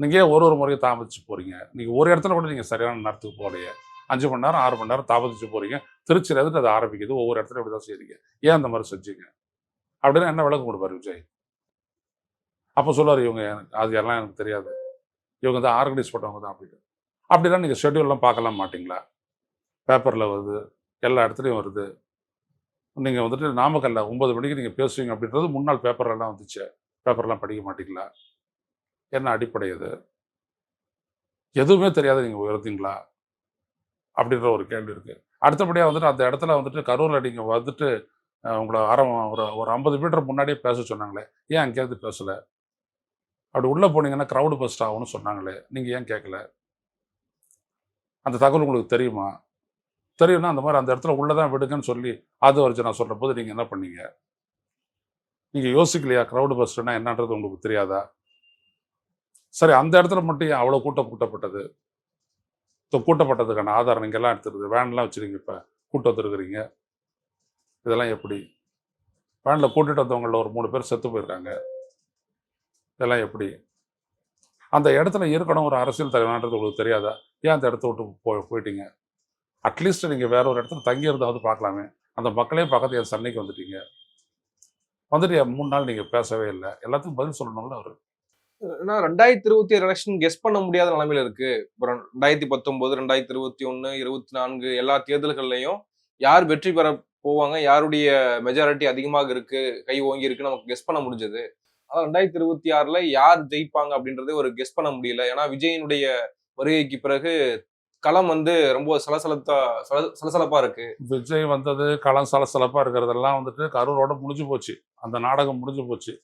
நீங்கள் ஏன் ஒரு ஒரு முறையும் தாமதிச்சு போறீங்க? நீங்கள் ஒரு இடத்துல கூட நீங்கள் சரியான நேரத்துக்கு போகலையே. அஞ்சு மணி நேரம் ஆறு மணி நேரம் தாமதிச்சு போறீங்க. திருச்சியில் இருந்து அது ஆரம்பிக்குது. ஒவ்வொரு இடத்துல இப்படி தான் செய்றீங்க. ஏன் அந்த மாதிரி செஞ்சீங்க? அப்படின்னா என்ன விளக்கம் கொடுப்பார் விஜய்? அப்போ சொல்லுவார் இவங்க எனக்கு அது எல்லாம் எனக்கு தெரியாது. இவங்க தான் ஆர்கனைஸ் பண்ணவங்க தான் அப்படின்னு. அப்படிலாம் நீங்கள் ஷெட்யூல்லாம் பார்க்கலாம் மாட்டிங்களா? பேப்பரில் வருது எல்லா இடத்துலையும் வருது. நீங்கள் வந்துட்டு நாமக்கல்ல ஒன்பது மணிக்கு நீங்கள் பேசுவீங்க அப்படின்றது முன்னாள் பேப்பர்லாம் வந்துச்சு. பேப்பர்லாம் படிக்க மாட்டிங்களா? என்ன அடிப்படை இது? எதுவுமே தெரியாது நீங்கள் உயர்த்தீங்களா? அப்படின்ற ஒரு கேள்வி இருக்குது அடுத்தபடியாக வந்துட்டு அந்த இடத்துல வந்துட்டு கரூரில் நீங்கள் வந்துட்டு உங்களை அரை ஒரு ஒரு ஐம்பது மீட்டர் முன்னாடியே பேச சொன்னாங்களே ஏன் அங்கேருந்து பேசலை? அப்படி உள்ளே போனீங்கன்னா க்ரௌடு பஸ்ட் ஆகும்னு சொன்னாங்களே நீங்கள் ஏன் கேட்கல அந்த தகவல் உங்களுக்கு தெரியுமா? தெரியும்னா அந்த மாதிரி அந்த இடத்துல உள்ளே தான் விடுங்கன்னு சொல்லி அது வரைச்சு நான் சொல்கிற போது நீங்கள் என்ன பண்ணீங்க? நீங்கள் யோசிக்கலையா க்ரௌடு பஸ்ட்னா என்னன்றது உங்களுக்கு தெரியாதா? சரி அந்த இடத்துல மட்டும் ஏன் அவ்வளோ கூட்டம் கூட்டப்பட்டது? ஸோ கூட்டப்பட்டதுக்கான ஆதாரம் நீங்கள்லாம் எடுத்துருது. வேன்லாம் வச்சுருங்க இப்போ. கூட்டு வந்துருக்குறீங்க. இதெல்லாம் எப்படி? வேனில் கூட்டிட்டு வந்தவங்களில் ஒரு மூணு பேர் செத்து போயிருக்காங்க. இதெல்லாம் எப்படி? அந்த இடத்துல இருக்கணும் ஒரு அரசியல் தலைவனான்றது உங்களுக்கு தெரியாதா? ஏன் அந்த இடத்த விட்டு போய் போயிட்டீங்க? அட்லீஸ்ட் நீங்கள் வேற ஒரு இடத்துல தங்கி இருந்தாவது பார்க்கலாமே. அந்த மக்களே பக்கத்து என் சென்னைக்கு வந்துட்டீங்க. வந்துட்டு மூணு நாள் நீங்கள் பேசவே இல்லை. எல்லாத்துக்கும் பதில் சொல்லணும்ல அவர். ஏன்னா ரெண்டாயிரத்தி இருபத்தி ஏழு எலெக்ஷன் கெஸ் பண்ண முடியாத நிலைமையில இருக்கு. இப்போ ரெண்டாயிரத்தி பத்தொன்பது ரெண்டாயிரத்தி இருபத்தி ஒன்னு இருபத்தி நான்கு எல்லா தேர்தல்கள்லையும் யார் வெற்றி பெற போவாங்க யாருடைய மெஜாரிட்டி அதிகமாக இருக்கு கை ஓங்கி இருக்கு நமக்கு கெஸ் பண்ண முடிஞ்சது. ஆனா ரெண்டாயிரத்தி இருபத்தி ஆறுல யார் ஜெயிப்பாங்க அப்படின்றதே ஒரு கெஸ் பண்ண முடியல. ஏன்னா விஜயனுடைய வருகைக்கு பிறகு களம் வந்து ரொம்ப சலசலத்தா சல- சலசலப்பா இருக்கு. விஜய் வந்தது களம் சலசலப்பாக இருக்கிறதெல்லாம் வந்துட்டு கரூரோட முடிஞ்சு போச்சு. அந்த நாடகம் முடிஞ்சு போச்சு.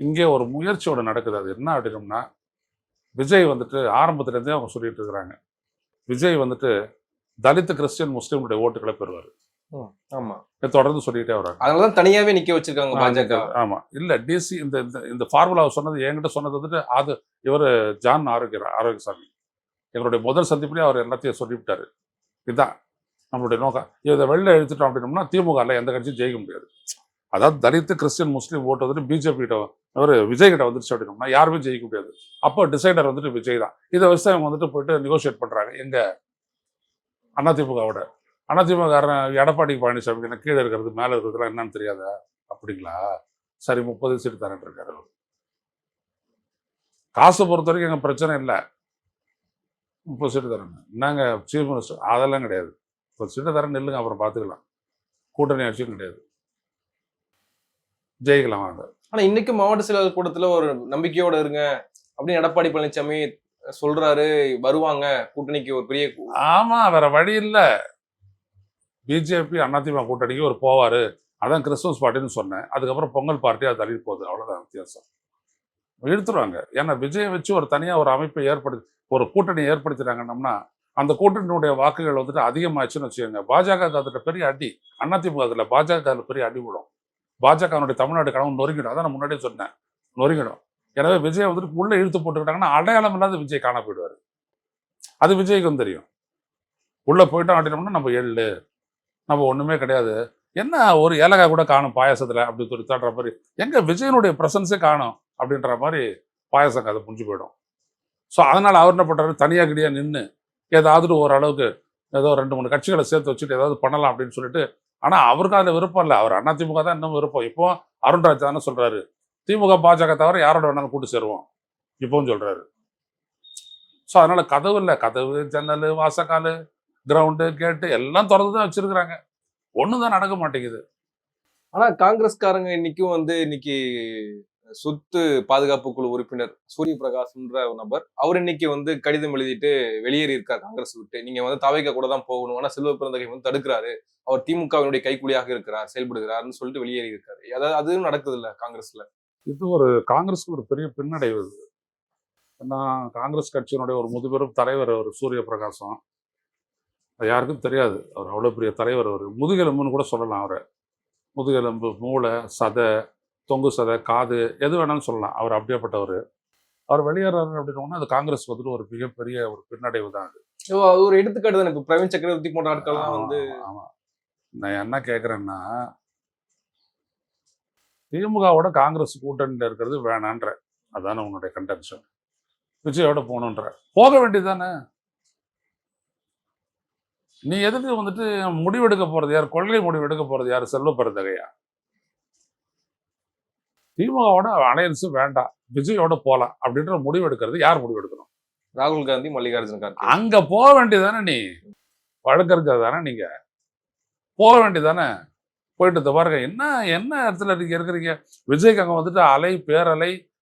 இங்கே ஒரு முயற்சியோட நடக்குது. அது என்ன அப்படின்னம்னா விஜய் வந்துட்டு ஆரம்பத்துலேருந்தே அவங்க சொல்லிட்டு இருக்கிறாங்க. விஜய் வந்துட்டு தலித் கிறிஸ்டியன் முஸ்லீமுடைய ஓட்டுகளை பெறுவார். ஆமா. தொடர்ந்து சொல்லிட்டே வராங்க. அதனாலதான் தனியாவே நிக்க வச்சிருக்காங்க பாஜக. ஆமா. இல்ல டிசி இந்த இந்த ஃபார்முலாவை சொன்னது என்கிட்ட சொன்னது வந்துட்டு அது இவர் ஜான் ஆரோக்கிய ஆரோக்கியசாமி. எங்களுடைய முதல் சந்திப்புலேயே அவர் எல்லாத்தையும் சொல்லிவிட்டாரு. இதுதான் நம்மளுடைய நோக்கம். இதை வெளில எடுத்துட்டோம் அப்படின்னோம்னா திமுகவில் எந்த கட்சியும் ஜெயிக்க முடியாது. அதாவது தலித்து கிறிஸ்டியன் முஸ்லீம் ஓட்டு வந்துட்டு பிஜேபி கிட்ட அவர் விஜய் கிட்ட வந்துருச்சு அப்படின்னோம்னா யாருமே ஜெயிக்க முடியாது. அப்போ டிசைடர் வந்துட்டு விஜய் தான். இதை வச்சு அவங்க வந்துட்டு போயிட்டு நெகோசியேட் பண்றாங்க. எங்கள் அதிமுகவோட அதிமுகாரன் எடப்பாடி பழனிசாமி என்ன கீழே இருக்கிறது மேலே இருக்கிறதுலாம் என்னன்னு தெரியாத? அப்படிங்களா? சரி முப்பது சீட்டு தரேன் இருக்காரு காசு பொறுத்த வரைக்கும் எங்கள் பிரச்சனை இல்லை. முப்பது சீட்டு தரேன் என்னங்க சீஃப் மினிஸ்டர் அதெல்லாம் கிடையாது. முப்பது சீட்டு தரேன் நில்லுங்க அப்புறம் பார்த்துக்கலாம். கூட்டணி ஆட்சியும் கிடையாது. ஜெயிக்கலாம் வாங்க ஆனா இன்னைக்கு மாவட்ட செயலாளர் கூட்டத்துல ஒரு நம்பிக்கையோட இருங்க அப்படின்னு எடப்பாடி பழனிசாமி சொல்றாரு. வருவாங்க. கூட்டணிக்கு ஒரு பெரிய ஆமா வேற வழி இல்ல. பிஜேபி அதிமுக கூட்டணிக்கு ஒரு போவாரு. அதான் கிறிஸ்துமஸ் பார்ட்டின்னு சொன்னேன். அதுக்கப்புறம் பொங்கல் பார்ட்டி அது தள்ளிட்டு போகுது. அவ்வளவுதான் வித்தியாசம். இழுத்துருவாங்க. ஏன்னா விஜயை வச்சு ஒரு தனியா ஒரு அமைப்பை ஏற்படுத்தி ஒரு கூட்டணி ஏற்படுத்திட்டாங்கன்னா அந்த கூட்டணியுடைய வாக்குகள் வந்துட்டு அதிகமாச்சுன்னு வச்சுக்கோங்க. பாஜக அதுல பெரிய அடி அதிமுக அதுல பாஜக அதுல பெரிய அடி விடும் பாஜகனுடைய தமிழ்நாடு கனவு நொறுங்கிடும். அதான் நான் முன்னாடியே சொன்னேன். நொறுங்கிடும். எனவே விஜய் வந்துட்டு உள்ள இழுத்து போட்டுக்கிட்டாங்கன்னா அடையாளம் இல்லாத விஜய் காண போயிடுவாரு. அது விஜய்க்கும் தெரியும். உள்ள போயிட்டோம் அப்படின்னோம்னா நம்ம எள்ளு. நம்ம ஒண்ணுமே கிடையாது. என்ன ஒரு ஏலக்காய் கூட காணும் பாயாசத்துல அப்படி சொல்லி தாடுற மாதிரி எங்க விஜயனுடைய ப்ரெசன்ஸே காணும் அப்படின்ற மாதிரி பாயாசம் கதை புரிஞ்சு போயிடும். ஸோ அதனால அவர் என்ன பண்ணுறாரு தனியா கிடையாது நின்று ஏதாவது ஓரளவுக்கு ஏதோ ரெண்டு மூணு கட்சிகளை சேர்த்து வச்சுட்டு ஏதாவது பண்ணலாம் அப்படின்னு சொல்லிட்டு ஆனா அவருக்கு அதுல விருப்பம் இல்லை. அவர் அண்ணா திமுக தான் இன்னும் விருப்பம். இப்போ அருண்ராஜ் தானே சொல்றாரு. திமுக பாஜக தவிர யாரோட வேணாலும் கூட்டு சேருவோம். இப்பவும் சொல்றாரு. ஸோ அதனால கதவு இல்லை. கதவு ஜன்னல் வாசக்கால் கிரவுண்டு கேட்டு எல்லாம் திறந்து தான் வச்சிருக்கிறாங்க. ஒன்றும் தான் நடக்க மாட்டேங்குது. ஆனா காங்கிரஸ்காரங்க இன்னைக்கும் வந்து இன்னைக்கு சொத்து பாதுகாப்பு குழு உறுப்பினர் சூரிய பிரகாஷ்ன்ற ஒரு நபர் அவர் இன்னைக்கு வந்து கடிதம் எழுதிட்டு வெளியேறி இருக்கார் காங்கிரஸ் விட்டு. நீங்க வந்து தவைக்க கூட தான் போகணும். ஆனா செல்வ பிறந்தகை வந்து தடுக்கிறாரு. அவர் திமுகவினுடைய கைக்கூலியாக இருக்கிறார் செயல்படுகிறார்னு சொல்லிட்டு வெளியேறி இருக்காரு அதாவது அதுவும் நடக்குது இல்ல காங்கிரஸ்ல? இது ஒரு காங்கிரஸ்க்கு ஒரு பெரிய பின்னடைவு நான் ஏன்னா காங்கிரஸ் கட்சியினுடைய ஒரு முதுபெரும் தலைவர் அவர் சூரிய பிரகாசம் அது யாருக்கும் தெரியாது. அவர் அவ்வளோ பெரிய தலைவர் அவர். முதுகெலும்புன்னு கூட சொல்லலாம் அவரை. முதுகெலும்பு மூளை சதை தொங்கு சதை காது எது வேணாலும் சொல்லலாம். அவர் அப்படியேப்பட்டவர். அவர் வெளியேறாரு அப்படின்னோம்னா அது காங்கிரஸ் வந்துட்டு ஒரு மிகப்பெரிய ஒரு பின்னடைவு தான் அது. ஒரு எடுத்துக்காட்டு தான். இப்ப பிரவீன் சக்கரவர்த்தி போன்ற ஆட்கள்லாம் வந்து ஆமா, ஆமா. நான் என்ன கேட்குறேன்னா திமுகவோட காங்கிரஸ் கூட்டணியில் இருக்கிறது வேணான்ற. அதானே உன்னுடைய கண்டென்ஷன் விஜயோட போகணுன்ற. போக வேண்டியதானே நீ எதுக்கு வந்துட்டு முடிவெடுக்க போறது? யார் கொள்கை முடிவு எடுக்க போறது? யார் செல்வ பெருந்தகையா? திமுகவோட அலையன்ஸ் வேண்டாம். விஜயோட போலாம் அப்படின்ற முடிவு எடுக்கிறது யார் முடிவு எடுக்கணும் ராகுல் காந்தி மல்லிகார்ஜுன கார்கே. அங்க போக வேண்டியதானே நீ? வழக்கறிஞர் தானே நீங்க? போக வேண்டியதானே போயிட்டு பாருங்க. என்ன என்ன இடத்துல நீங்க இருக்கிறீங்க? விஜய்க்கு அங்க வந்துட்டு அலை பேரலை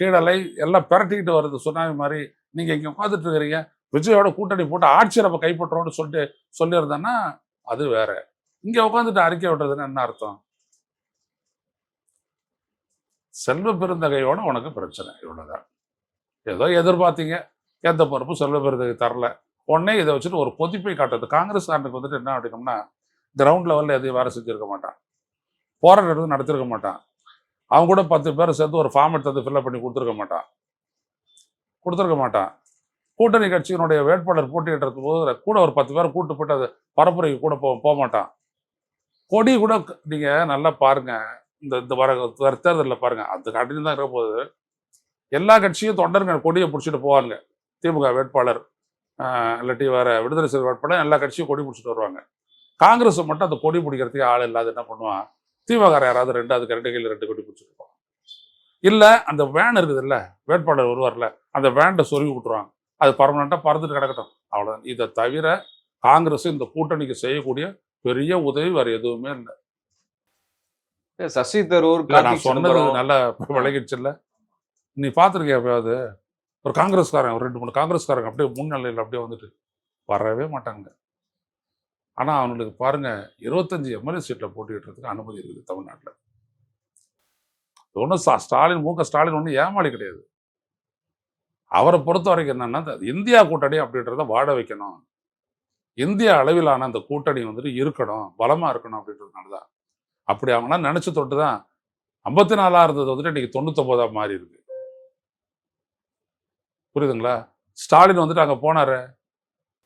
கீழலை எல்லாம் பிரட்டிக்கிட்டு வருது சுனாமி மாதிரி. நீங்க இங்க உட்காந்துட்டு இருக்கிறீங்க. விஜயோட கூட்டணி போட்டு ஆட்சியை நம்ம கைப்பற்றோம்னு சொல்லிட்டு சொல்லியிருந்தேன்னா அது வேற. இங்க உட்காந்துட்டு அறிக்கை விடுறதுன்னு என்ன அர்த்தம்? செல்வ பெருந்தகையோட உனக்கு பிரச்சனை இவ்வளோதான் ஏதோ எதிர்பார்த்தீங்க எந்த பொறுப்பும் செல்வ பெருந்தகை தரல. உடனே இதை வச்சுட்டு ஒரு பொதிப்பை காட்டுறது. காங்கிரஸ் காங்கிரஸ்காரனுக்கு வந்துட்டு என்ன அப்படின்னோம்னா கிரவுண்ட் லெவலில் எதையும் வேலை செஞ்சுருக்க மாட்டான். போராட்டம் நடத்திருக்க மாட்டான். அவன் கூட பத்து பேர் சேர்ந்து ஒரு ஃபார்ம் எடுத்து ஃபில்அப் பண்ணி கொடுத்துருக்க மாட்டான். கொடுத்துருக்க மாட்டான். கூட்டணி கட்சியினுடைய வேட்பாளர் போட்டியிடுறது போது கூட ஒரு பத்து பேர் கூட்டு போட்டு அது பரப்புரைக்கு கூட போக போக மாட்டான். கொடி கூட நீங்கள் நல்லா பாருங்கள் இந்த இந்த வர வர தேர்தலில் பாருங்க. அது கண்டினியூ தான் இருக்க போகுது. எல்லா கட்சியும் தொண்டருங்க கொடியை பிடிச்சிட்டு போவாங்க. திமுக வேட்பாளர் இல்லாட்டி வேற விடுதலை சிறுத்தை வேட்பாளர் எல்லா கட்சியும் கொடி பிடிச்சிட்டு வருவாங்க. காங்கிரஸ் மட்டும் அந்த கொடி பிடிக்கிறதுக்கு ஆள் இல்லாத என்ன பண்ணுவான் திமுக யாராவது ரெண்டு அதுக்கு ரெண்டு கையில் ரெண்டு கொடி பிடிச்சிருப்போம் இல்லை அந்த வேன் இருக்குது இல்ல வேட்பாளர் வருவார்ல அந்த வேண்டை சொருகி விட்டுருவாங்க அது பர்மனெண்ட்டாக பறந்துட்டு கிடக்கட்டும். அவ்வளோதான் இதை தவிர காங்கிரஸ் இந்த கூட்டணிக்கு செய்யக்கூடிய பெரிய உதவி வேறு எதுவுமே இல்லை. சசி தரூர் நான் சொன்னது நல்லா விளங்கிடுச்சு இல்ல. நீ பார்த்துருக்கியா எப்பயாவது? ஒரு காங்கிரஸ்காரன் ஒரு ரெண்டு மூணு காங்கிரஸ்காரங்க அப்படியே முன்னிலையில் அப்படியே வந்துட்டு வரவே மாட்டாங்க. ஆனா அவனுக்கு பாருங்க இருபத்தஞ்சு எம்எல்ஏ சீட்ல போட்டியிடுறதுக்கு அனுமதி இருக்குது தமிழ்நாட்டில். ஒன்றும் ஸ்டாலின் மு க ஸ்டாலின் ஒன்றும் ஏமாளி கிடையாது. அவரை பொறுத்த வரைக்கும் என்னன்னா இந்த இந்தியா கூட்டணி அப்படின்றத வாழ வைக்கணும். இந்திய அளவிலான அந்த கூட்டணி வந்துட்டு இருக்கணும் பலமா இருக்கணும் அப்படின்றதுனால தான் அப்படி அவங்களாம் நினைச்சு தொட்டு தான் ஐம்பத்தி நாலா இருந்தது வந்துட்டு இன்னைக்கு தொண்ணூத்தொன்பதா மாறி இருக்கு. புரியுதுங்களா? ஸ்டாலின் வந்துட்டு அங்க போனாரு.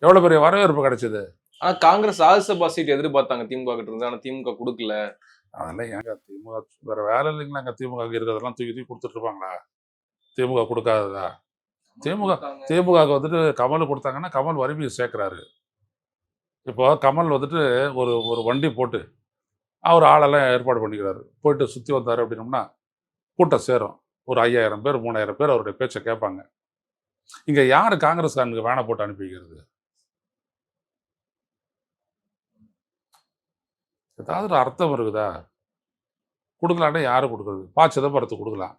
எவ்வளவு பெரிய வரவேற்பு கிடைச்சது? ஆனா காங்கிரஸ் ராஜ்யசபா சீட் எதிர்பார்த்தாங்க திமுக கிட்ட இருந்து. ஆனா திமுக கொடுக்கல. அதெல்லாம் ஏங்க திமுக வேற வேலை இல்லைங்களா? அங்க திமுக இருக்கிறதெல்லாம் தூக்கி தூக்கி கொடுத்துட்டு இருப்பாங்களா? திமுக கொடுக்காததா? திமுக திமுகவுக்கு வந்துட்டு கமல் கொடுத்தாங்கன்னா கமல் வறுமையை சேர்க்குறாரு. இப்போ கமல் வந்துட்டு ஒரு ஒரு வண்டி போட்டு அவர் ஆளெல்லாம் ஏற்பாடு பண்ணிக்கிறாரு. போயிட்டு சுற்றி வந்தார் அப்படின்னோம்னா கூட்டம் சேரும். ஒரு ஐயாயிரம் பேர் மூணாயிரம் பேர் அவருடைய பேச்சை கேட்பாங்க. இங்கே யார் காங்கிரஸ்காரனுக்கு வேனை போட்டு அனுப்பிக்கிறது? ஏதாவது ஒரு அர்த்தம் இருக்குதா? கொடுக்கலான்னா யார் கொடுக்குறது? பா. சிதம்பரத்துக்கு கொடுக்கலாம்.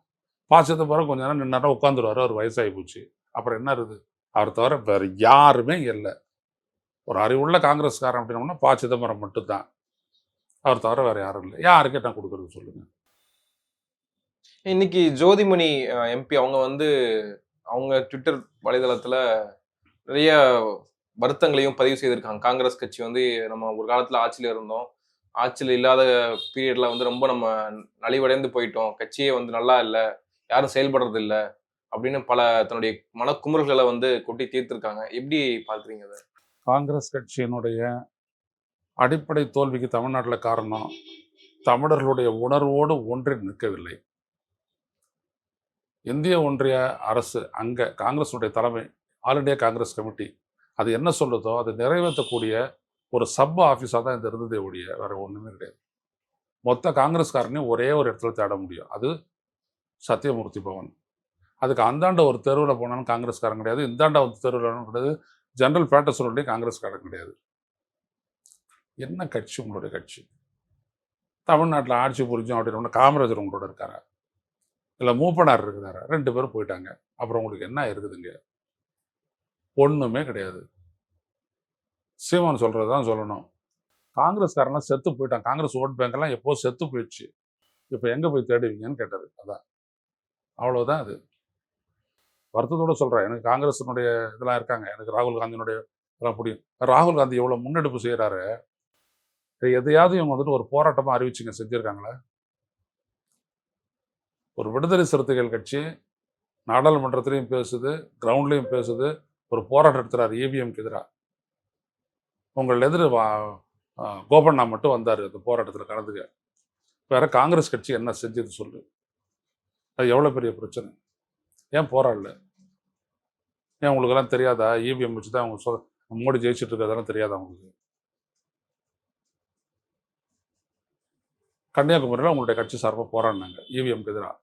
பா. சிதம்பரம் கொஞ்ச நேரம் நின்னாரம் உட்காந்துருவாரு அவர் வயசாகி போச்சு. அப்புறம் என்ன இருக்குது? அவர் தவிர வேறு யாருமே இல்லை. ஒரு அறிவுள்ள காங்கிரஸ்காரன் அப்படின்னோம்னா பா. சிதம்பரம் மட்டும்தான். அவர் தவிர வேற யாரும் இல்லை. யாருக்கு என்ன கொடுக்குறது சொல்லுங்க. இன்னைக்கு ஜோதிமணி எம்பி அவங்க வந்து அவங்க ட்விட்டர் வலைதளத்துல நிறைய வருத்தங்களையும் பதிவு செய்திருக்காங்க. காங்கிரஸ் கட்சி வந்து நம்ம ஒரு காலத்துல ஆட்சியில இருந்தோம். ஆட்சியில் இல்லாத பீரியட்ல வந்து ரொம்ப நம்ம நலிவடைந்து போயிட்டோம். கட்சியே வந்து நல்லா இல்லை. யாரும் செயல்படுறது இல்லை. அப்படின்னு பல தன்னுடைய மனக்குமுறல்களை வந்து கொட்டி தீர்த்திருக்காங்க. எப்படி பாக்குறீங்க அதை? காங்கிரஸ் கட்சியினுடைய அடிப்படை தோல்விக்கு தமிழ்நாட்டில் காரணம் தமிழர்களுடைய உணர்வோடு ஒன்றி நிற்கவில்லை. இந்திய ஒன்றிய அரசு அங்கே காங்கிரஸுடைய தலைமை ஆல் இண்டியா காங்கிரஸ் கமிட்டி அது என்ன சொல்லுதோ அதை நிறைவேற்றக்கூடிய ஒரு சப் ஆஃபீஸாக தான் இது இருந்ததே ஒழிய வேறு ஒன்றுமே கிடையாது. மொத்த காங்கிரஸ்காரனையும் ஒரே ஒரு இடத்துல தேட முடியும். அது சத்தியமூர்த்தி பவன். அதுக்கு அந்தாண்ட ஒரு தெருவில் போனாலும் காங்கிரஸ்காரன் கிடையாது. இந்தாண்ட ஒரு தெருவில் கிடையாது ஜெனரல் பேட்டசனுடைய காங்கிரஸ்காரன் கிடையாது. என்ன கட்சி உங்களுடைய கட்சி? தமிழ்நாட்டில் ஆட்சி புரிஞ்சோம் அப்படின்னு காமராஜர் உங்களோட இருக்காரா? இல்லை மூப்பனார் இருக்கிறாரா? ரெண்டு பேரும் போயிட்டாங்க. அப்புறம் உங்களுக்கு என்ன இருக்குதுங்க? ஒன்றுமே கிடையாது. சீமான் சொல்கிறது தான் சொல்லணும். காங்கிரஸ்காரன்லாம் செத்து போயிட்டான். காங்கிரஸ் ஓட் பேங்க்லாம் எப்போ செத்து போயிடுச்சு? இப்போ எங்கே போய் தேடுவீங்கன்னு கேட்டது. அதான். அவ்வளோதான் அது. வருத்தத்தோட சொல்கிறேன் எனக்கு காங்கிரஸினுடைய இதெல்லாம் இருக்காங்க. எனக்கு ராகுல் காந்தியினுடைய இதெல்லாம் பிடிக்கும் ராகுல் காந்தி எவ்வளோ முன்னெடுப்பு செய்கிறாரு இதை எதையாவது இவங்க வந்துட்டு ஒரு போராட்டமாக அறிவிச்சுங்க செஞ்சிருக்காங்களா? ஒரு விடுதலை சிறுத்தைகள் கட்சி நாடாளுமன்றத்திலையும் பேசுது கிரவுண்ட்லையும் பேசுது ஒரு போராட்டம் எடுத்துறாரு ஏவிஎம்க்கு எதிராக உங்கள் எதிர் வா- கோபண்ணா மட்டும் வந்தார் அந்த போராட்டத்தில் கலந்துக்க. வேற காங்கிரஸ் கட்சி என்ன செஞ்சது சொல்லு. அது எவ்வளோ பெரிய பிரச்சனை? ஏன் போராடல? ஏன் உங்களுக்கெல்லாம் தெரியாதா? இவிஎம் வச்சு தான் அவங்க சொல் மோடி ஜெயிச்சிட்டு இருக்கிறதெல்லாம் தெரியாதா உங்களுக்கு? கன்னியாகுமரியில் உங்களுடைய கட்சி சார்பாக போராடினாங்க இவிஎம்க்கு எதிராக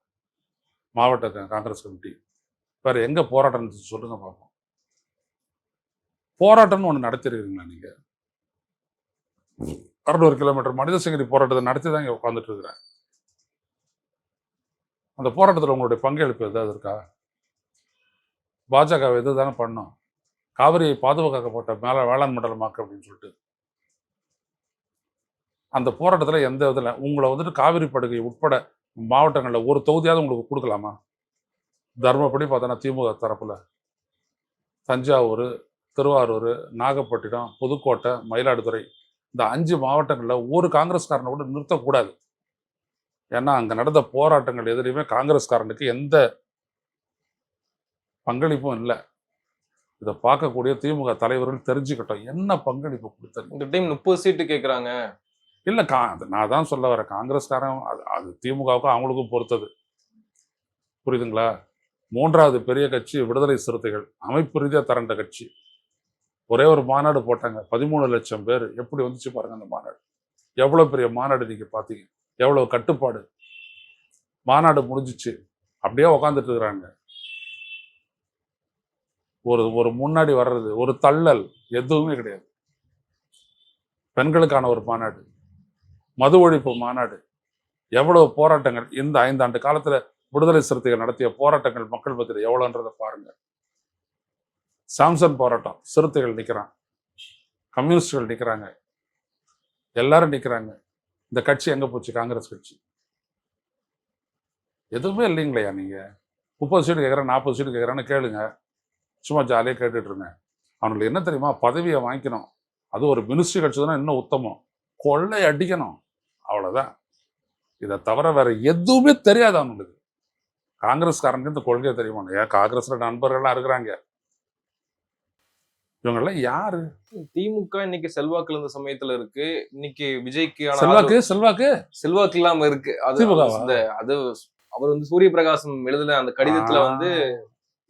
மாவட்ட காங்கிரஸ் கமிட்டி. வேறு எங்கே போராட்டம் இருந்துச்சு சொல்லுங்கள் பார்ப்போம் போராட்டம்னு ஒன்று நடத்திருக்கீங்களா நீங்கள் அறுநூறு கிலோமீட்டர் மனித சங்கிலி போராட்டத்தை நடத்தி தான் இங்கே உட்காந்துட்டு இருக்கிறேன். அந்த போராட்டத்தில் உங்களுடைய பங்களிப்பு ஏதாவது இருக்கா? பாஜக எது தானே பண்ணோம். காவிரியை பாதுகாக்கப்பட்ட மேல வேளாண் மண்டலமாக்கு அப்படின்னு சொல்லிட்டு. அந்த போராட்டத்தில் எந்த இதில் உங்களை வந்துட்டு காவிரி படுகை உட்பட மாவட்டங்களில் ஒரு தொகுதியாவது உங்களுக்கு கொடுக்கலாமா? தர்மப்படி பார்த்தோன்னா திமுக தரப்பில். தஞ்சாவூர் திருவாரூர் நாகப்பட்டினம் புதுக்கோட்டை மயிலாடுதுறை இந்த அஞ்சு மாவட்டங்களில் ஒரு காங்கிரஸ்காரனை கூட நிறுத்தக்கூடாது. ஏன்னா அங்கே நடந்த போராட்டங்கள் எதுலையுமே காங்கிரஸ்காரனுக்கு எந்த பங்களிப்பும் இல்லை. இதை பார்க்கக்கூடிய திமுக தலைவர்கள் தெரிஞ்சுக்கிட்டோம். என்ன பங்களிப்பு கொடுத்தாங்க இந்த டைம் முப்பது சீட்டு கேட்குறாங்க இல்லை கா நான் தான் சொல்ல வரேன். காங்கிரஸ்காரன் அது அது திமுகவுக்கும் அவங்களுக்கும் பொறுத்தது. புரியுதுங்களா? மூன்றாவது பெரிய கட்சி விடுதலை சிறுத்தைகள். அமைப்பு ரீதியாக திரண்ட கட்சி. ஒரே ஒரு மாநாடு போட்டாங்க. பதிமூணு லட்சம் பேர். எப்படி வந்துச்சு பாருங்க அந்த மாநாடு. எவ்வளோ பெரிய மாநாடு நீங்கள் பார்த்தீங்க? எவ்வளோ கட்டுப்பாடு? மாநாடு முடிஞ்சிச்சு. அப்படியே உக்காந்துட்டு இருக்கிறாங்க. ஒரு ஒரு முன்னாடி வர்றது ஒரு தள்ளல் எதுவுமே கிடையாது. பெண்களுக்கான ஒரு மாநாடு. மது ஒழிப்பு மாநாடு. எவ்வளவு போராட்டங்கள் இந்த ஐந்தாண்டு காலத்துல விடுதலை சிறுத்தைகள் நடத்திய போராட்டங்கள் மக்கள் மத்தியில் எவ்வளோன்றதை பாருங்க. சாம்சன் போராட்டம் சிறுத்தைகள் நிற்கிறான் கம்யூனிஸ்டுகள் நிக்கிறாங்க. எல்லாரும் நிக்கிறாங்க. இந்த கட்சி எங்க போச்சு? காங்கிரஸ் கட்சி. எதுவுமே இல்லைங்களையா நீங்க? முப்பது சீட்டு கேட்குறேன் நாற்பது சீட்டு கேட்குறேன்னு கேளுங்க. சும்மா ஜாலியாக கேட்டுட்டு இருங்க. அவனுக்கு என்ன தெரியுமா? பதவியை வாங்கிக்கணும். அது ஒரு மினிஸ்ட்ரி கட்சி தானே இன்னும் உத்தமம். கொள்ளை அடிக்கணும். அவ்வளவுதான். இதை தவிர வேற எதுவுமே தெரியாது அவனுக்கு காங்கிரஸ்காரனுக்கு இந்த கொள்கை தெரியுமா? ஏன் காங்கிரஸ்ல நண்பர்கள்லாம் இருக்கிறாங்க. இவங்கெல்லாம் யாரு? திமுக இன்னைக்கு செல்வாக்கு இருந்த சமயத்துல இருக்கு. இன்னைக்கு விஜய்க்கு செல்வாக்கு செல்வாக்கு? செல்வாக்கு இல்லாம இருக்கு. அது அது அவர் வந்து சூரிய பிரகாசம் எழுதின அந்த கடிதத்துல வந்து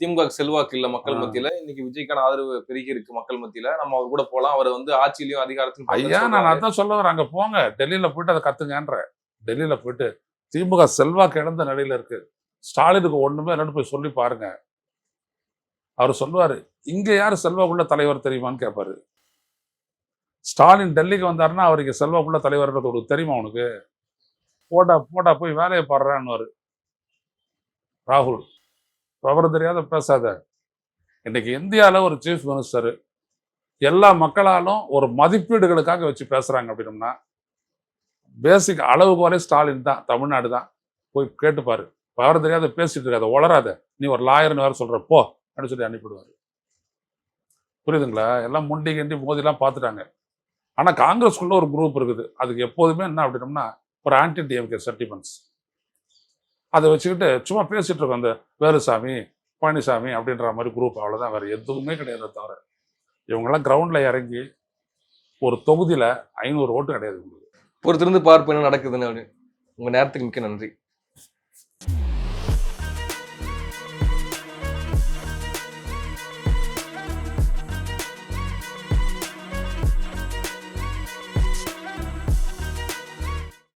திமுக க்கு செல்வாக்கு இல்ல மக்கள். மத்தியில. இன்னைக்கு விஜய்க்கான ஆதரவு பெருகி இருக்கு மக்கள் மத்தியில. நம்ம அவர் கூட போலாம். அவர் வந்து ஆட்சியிலயும் அதிகாரத்திலும் ஐயா நான் அதான் சொல்ல வரேன் அங்க போங்க. டெல்லியில போயிட்டு அதை கத்துங்கன்ற. டெல்லியில போயிட்டு திமுக செல்வாக்கு இழந்த நிலையில இருக்கு. ஸ்டாலினுக்கு ஒண்ணுமே இல்லைன்னு போய் சொல்லி பாருங்க. அவர் சொல்லுவாரு இங்க யாரு செல்வாக்குள்ள தலைவர் தெரியுமான்னு கேட்பாரு ஸ்டாலின் டெல்லிக்கு வந்தாருன்னா அவருக்கு செல்வாக்குள்ள தலைவர்ன்றது ஒரு தெரியுமா உனக்கு? போடா போடா போய் வேலையை பாடுறான்னு ராகுல். விவரம் தெரியாத பேசாத. இன்னைக்கு இந்தியாவில் ஒரு சீஃப் மினிஸ்டர் எல்லா மக்களாலும் ஒரு மதிப்பீடுகளுக்காக வச்சு பேசுகிறாங்க அப்படின்னம்னா பேசிக் அளவுகோலே ஸ்டாலின் தான் தமிழ்நாடு தான் போய் கேட்டுப்பாரு விவரம் தெரியாத பேசிட்டு இருக்காத உளராத நீ ஒரு லாயர்னு வேற சொல்கிற போ அப்படின்னு சொல்லி அனுப்பிடுவாரு. புரியுதுங்களா? எல்லாம் முண்டி கிண்டி மோதிலாம் பார்த்துட்டாங்க. ஆனா காங்கிரஸ்குள்ளே ஒரு குரூப் இருக்குது. அதுக்கு எப்போதுமே என்ன அப்படின்னம்னா ஒரு ஆன்டி டிஎம்கே சென்டிமெண்ட்ஸ் அதை வச்சுக்கிட்டு சும்மா பேசிட்டு இருக்கோம் அந்த வேலுசாமி பழனிசாமி அப்படின்ற மாதிரி குரூப் அவ்வளோதான் வேறு எதுவுமே கிடையாது தவிர. இவங்கெல்லாம் கிரவுண்டில் இறங்கி ஒரு தொகுதியில் ஐநூறு ஓட்டு கிடையாது உங்களுக்கு பொறுத்திருந்து பார்ப்போம் என்ன நடக்குதுன்னு அப்படின்னு. நேரத்துக்கு மிக்க நன்றி.